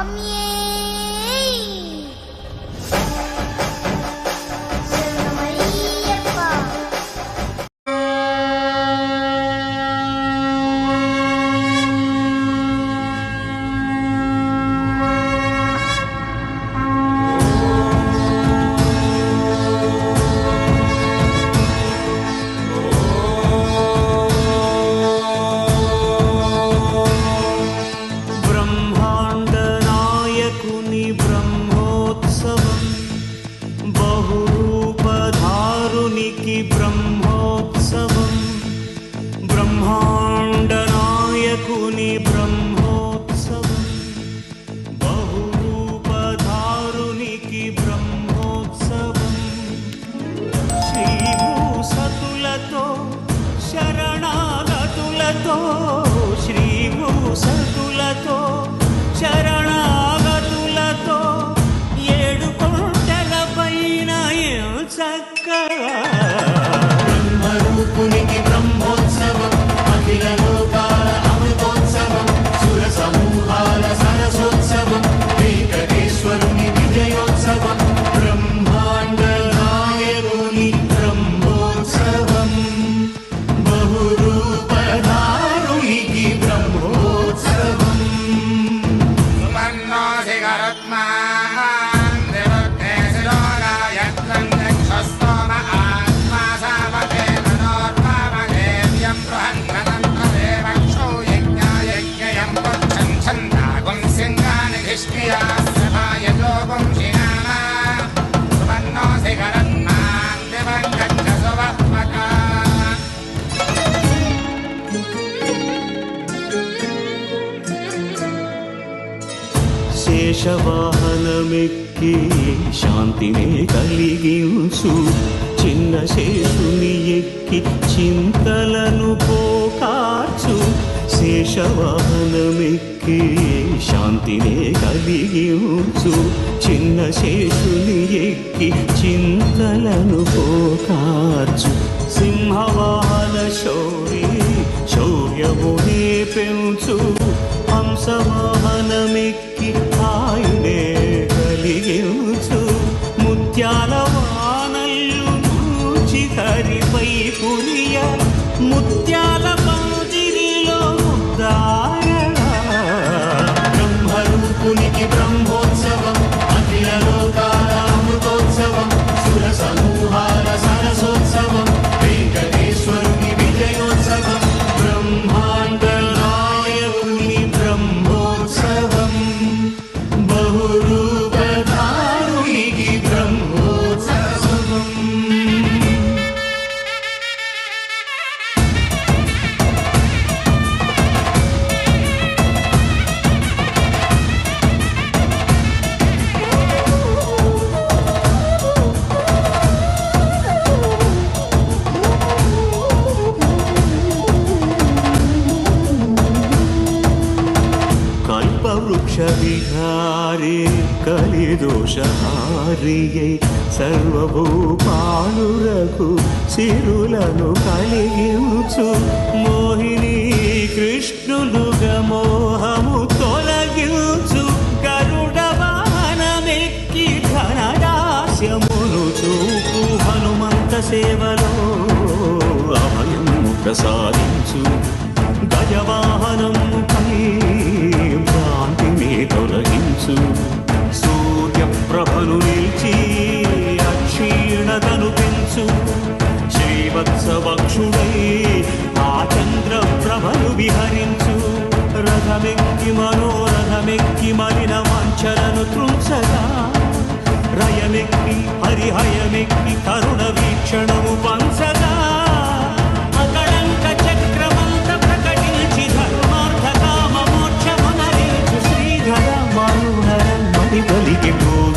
Mommy Brahmotsavam बहुरूपधारुणिकि Brahmotsavam శేషవాహనమెక్కి శాంతినే కలిగించు. చిన్న శేషుని ఎక్కి చింతలను పోకాచు శేషవాహనమెక్కి శాంతినే కలిగించు. చిన్న శేషుని ఎక్కి చింతలను పోకార్చు. సింహవాహన శౌరి శౌర్యమునే పెంచు. హంసవాహనమెక్కి ఆయనే. కల్పవృక్ష విహారే కలిదోషహారియై సర్వభూపాలురకు సిరులను కలిగించు. మోహిని కృష్ణులుగా మోహము తొలగించు. గరుడ వాహనమెక్కి ధనదాస్యమును చూపు. హనుమంత సేవలో అభయము ప్రసాదించు. హరిహయమెక్కి కరుణ వీక్షణము పంచగా అకళంక చక్రమంత ప్రకటించి ధర్మార్థ కామ మోక్షమునరించు శ్రీధర మనోహర మణి బలికి కలిగి